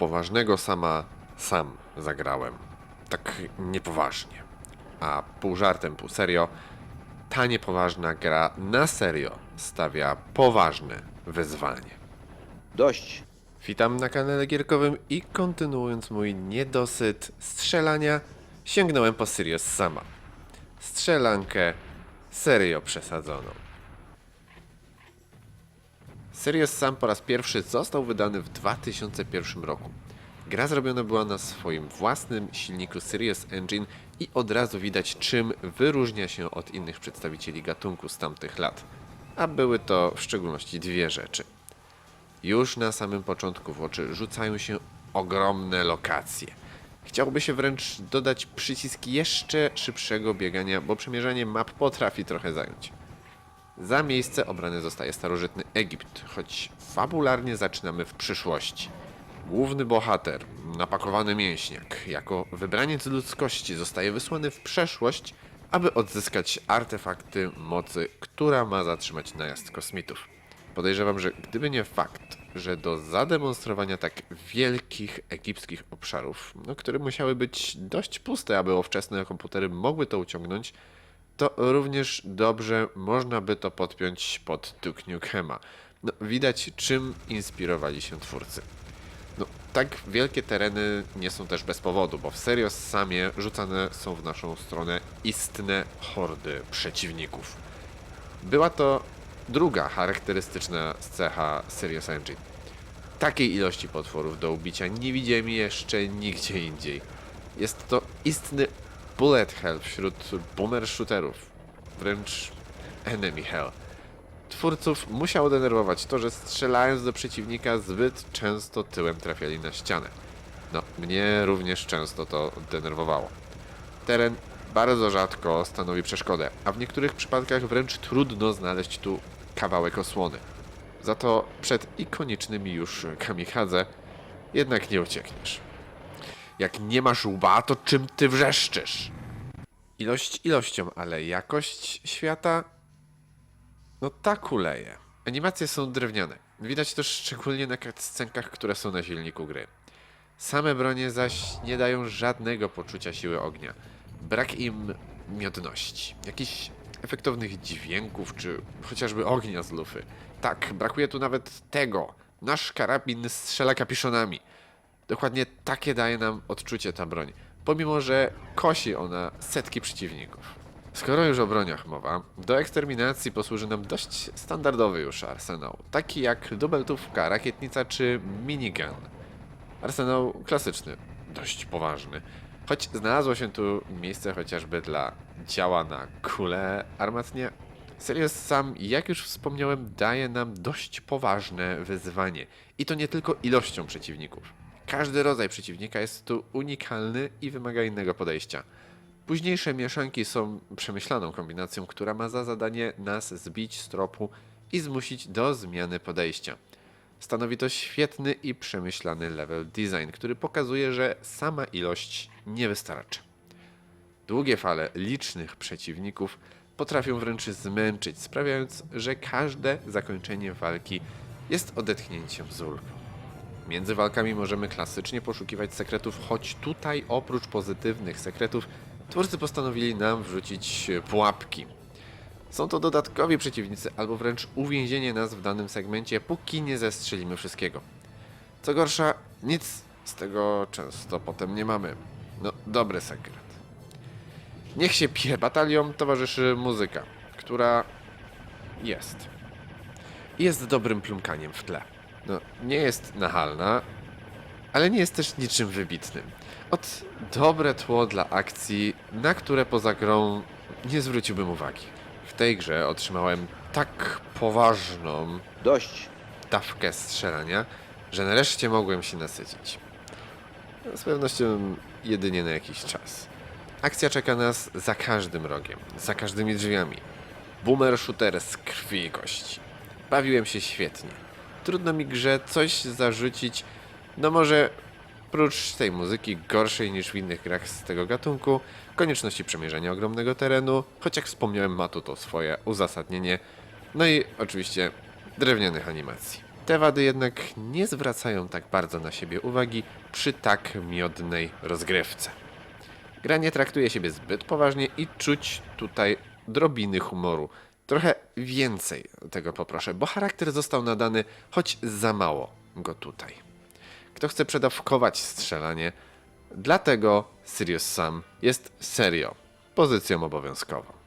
poważnego sama sam zagrałem. Tak niepoważnie. A pół żartem, pół serio, ta niepoważna gra na serio stawia poważne wyzwanie. Dość. Witam na kanale gierkowym i kontynuując mój niedosyt strzelania, sięgnąłem po Sirius sama. Strzelankę serio przesadzoną. Sirius Sam po raz pierwszy został wydany w 2001 roku. Gra zrobiona była na swoim własnym silniku Sirius Engine i od razu widać czym wyróżnia się od innych przedstawicieli gatunku z tamtych lat. A były to w szczególności dwie rzeczy. Już na samym początku w oczy rzucają się ogromne lokacje. Chciałoby się wręcz dodać przycisk jeszcze szybszego biegania, bo przemierzanie map potrafi trochę zająć. Za miejsce obrany zostaje starożytny Egipt, choć fabularnie zaczynamy w przyszłości. Główny bohater, napakowany mięśniak, jako wybraniec ludzkości zostaje wysłany w przeszłość, aby odzyskać artefakty mocy, która ma zatrzymać najazd kosmitów. Podejrzewam, że gdyby nie fakt, że do zademonstrowania tak wielkich egipskich obszarów, no, które musiały być dość puste, aby ówczesne komputery mogły to uciągnąć, to również dobrze można by to podpiąć pod Duke Nukema. No, widać, czym inspirowali się twórcy. No, tak wielkie tereny nie są też bez powodu, bo w serio samie rzucane są w naszą stronę istne hordy przeciwników. Była to druga charakterystyczna cecha Serious Engine. Takiej ilości potworów do ubicia nie widziałem jeszcze nigdzie indziej. Jest to istny bullet hell wśród boomer shooterów. Wręcz enemy hell. Twórców musiało denerwować to, że strzelając do przeciwnika zbyt często tyłem trafiali na ścianę. No, mnie również często to denerwowało. Teren bardzo rzadko stanowi przeszkodę, a w niektórych przypadkach wręcz trudno znaleźć tu kawałek osłony. Za to przed ikonicznymi już kamikadze jednak nie uciekniesz. Jak nie masz łba, to czym ty wrzeszczysz? Ilość ilością, ale jakość świata no tak kuleje. Animacje są drewniane. Widać to szczególnie na scenkach, które są na silniku gry. Same bronie zaś nie dają żadnego poczucia siły ognia. Brak im miodności, jakichś efektownych dźwięków, czy chociażby ognia z lufy. Tak, brakuje tu nawet tego. Nasz karabin strzela kapiszonami. Dokładnie takie daje nam odczucie ta broń, pomimo że kosi ona setki przeciwników. Skoro już o broniach mowa, do eksterminacji posłuży nam dość standardowy już arsenał, taki jak dubeltówka, rakietnica czy minigun. Arsenał klasyczny, dość poważny, choć znalazło się tu miejsce chociażby dla działa na kule armatnie. Serious sam, jak już wspomniałem, daje nam dość poważne wyzwanie. I to nie tylko ilością przeciwników. Każdy rodzaj przeciwnika jest tu unikalny i wymaga innego podejścia. Późniejsze mieszanki są przemyślaną kombinacją, która ma za zadanie nas zbić z tropu i zmusić do zmiany podejścia. Stanowi to świetny i przemyślany level design, który pokazuje, że sama ilość nie wystarcza. Długie fale licznych przeciwników potrafią wręcz zmęczyć, sprawiając, że każde zakończenie walki jest odetchnięciem z ulgą. Między walkami możemy klasycznie poszukiwać sekretów, choć tutaj oprócz pozytywnych sekretów twórcy postanowili nam wrzucić pułapki. Są to dodatkowi przeciwnicy albo wręcz uwięzienie nas w danym segmencie, póki nie zestrzelimy wszystkiego. Co gorsza, nic z tego często potem nie mamy. No, dobry sekret. Niech się pije bataliom towarzyszy muzyka, która jest. Jest dobrym plumkaniem w tle. No, nie jest nachalna, ale nie jest też niczym wybitnym. Od dobre tło dla akcji, na które poza grą nie zwróciłbym uwagi. W tej grze otrzymałem tak poważną Dość. dawkę strzelania, że nareszcie mogłem się nasycić. No, Z pewnością jedynie na jakiś czas. Akcja czeka nas za każdym rogiem, za każdymi drzwiami. Boomer shooter z krwi i kości. Bawiłem się świetnie. Trudno mi grze coś zarzucić, no może prócz tej muzyki gorszej niż w innych grach z tego gatunku, konieczności przemierzania ogromnego terenu, choć jak wspomniałem ma tu to swoje uzasadnienie, no i oczywiście drewnianych animacji. Te wady jednak nie zwracają tak bardzo na siebie uwagi przy tak miodnej rozgrywce. Gra nie traktuje siebie zbyt poważnie i czuć tutaj drobiny humoru. Trochę więcej tego poproszę, bo charakter został nadany, choć za mało go tutaj. Kto chce przedawkować strzelanie, dlatego Sirius Sam jest serio pozycją obowiązkową.